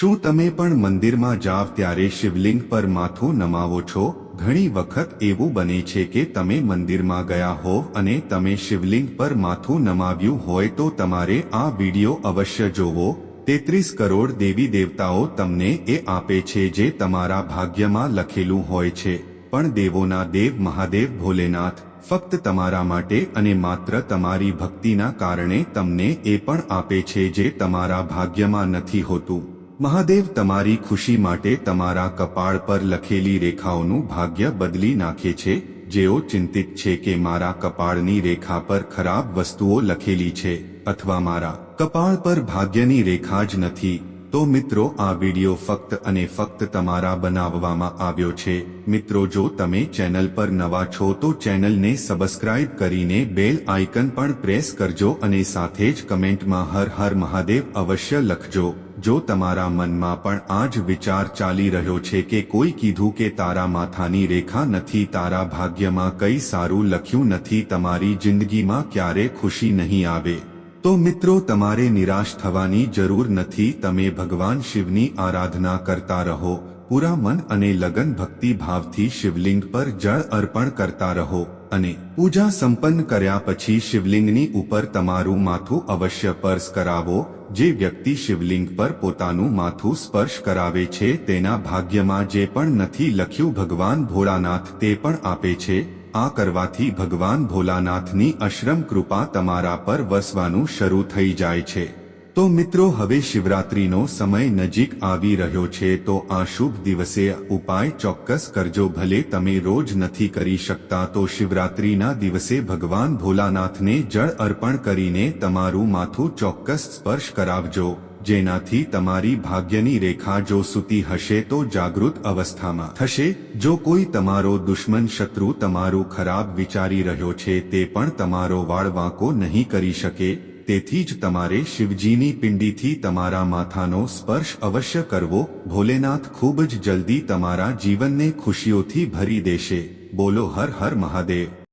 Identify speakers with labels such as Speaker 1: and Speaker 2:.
Speaker 1: શું તમે પણ મંદિરમાં જાવ ત્યારે શિવલિંગ પર માથું નમાવો છો? ઘણી વખત એવું બને છે કે તમે મંદિરમાં ગયા હોવ અને તમે શિવલિંગ પર માથું નમાવ્યું હોય તો તમારે આ વિડિયો અવશ્ય જોવો. તેત્રીસ કરોડ દેવી દેવતાઓ તમને એ આપે છે જે તમારા ભાગ્યમાં લખેલું હોય છે. પણ દેવોના દેવ મહાદેવ ભોલેનાથ ફક્ત તમારા માટે અને માત્ર તમારી ભક્તિના કારણે તમને એ પણ આપે છે જે તમારા ભાગ્યમાં નથી હોતું. મહાદેવ તમારી ખુશી માટે તમારા કપાળ પર લખેલી રેખાઓનું ભાગ્ય બદલી નાખે છે, જેઓ ચિંતિત છે કે મારા કપાળની રેખા પર ખરાબ વસ્તુઓ લખેલી છે, અથવા મારા કપાળ પર ભાગ્યની રેખા જ નથી. તો મિત્રો, આ વીડિયો ફક્ત અને ફક્ત તમારા બનાવવામાં આવ્યો છે. મિત્રો, જો તમે ચેનલ પર નવા છો, તો ચેનલને સબસ્ક્રાઇબ કરીને બેલ આઇકન પણ પ્રેસ કરજો અને સાથે જ કમેન્ટમાં હર હર મહાદેવ અવશ્ય લખજો. જો તમારા મનમાં પણ આ જ વિચાર ચાલી રહ્યો છે કે કોઈ કીધું કે તારા માથાની રેખા નથી, તારા ભાગ્યમાં કઈ સારું લખ્યું નથી, તમારી જિંદગીમાં ક્યારે ખુશી નહીં આવે. તો મિત્રો, તમારે નિરાશ થવાની જરૂર નથી. તમે ભગવાન શિવની આરાધના કરતા રહો. પૂરા મન અને લગન ભક્તિ ભાવથી શિવલિંગ પર જળ અર્પણ કરતા રહો અને પૂજા સંપન્ન કર્યા પછી શિવલિંગની ઉપર તમારું માથું અવશ્ય સ્પર્શ કરાવો. જે વ્યક્તિ શિવલિંગ પર પોતાનું માથું સ્પર્શ કરાવે છે, તેના ભાગ્યમાં જે પણ નથી લખ્યું ભગવાન ભોળાનાથ, તે પણ આપે છે. આ કરવાથી ભગવાન ભોલાનાથની અશ્રમ કૃપા તમારા પર વસવાનું શરૂ થઈ જાય છે. તો મિત્રો, હવે શિવરાત્રીનો સમય નજીક આવી રહ્યો છે, તો આ શુભ દિવસે ઉપાય ચોક્કસ કરજો. ભલે તમે રોજ નથી કરી શકતા, તો શિવરાત્રીના દિવસે ભગવાન ભોલાનાથને જળ અર્પણ કરીને તમારું માથું ચોક્કસ સ્પર્શ કરાવજો. જેનાથી તમારી ભાગ્યની રેખા જો સૂતી હશે તો જાગૃત અવસ્થામાં થશે. જો કોઈ તમારો દુશ્મન શત્રુ તમારું ખરાબ વિચારી રહ્યો છે, તે પણ તમારો વાળ વાંકો નહીં કરી શકે. તેથી જ તમારે શિવજીની પિંડીથી તમારા માથાનો સ્પર્શ અવશ્ય કરવો. ભોલેનાથ ખૂબ જ જલ્દી તમારા જીવનને ખુશીઓથી ભરી દેશે. બોલો હર હર મહાદેવ.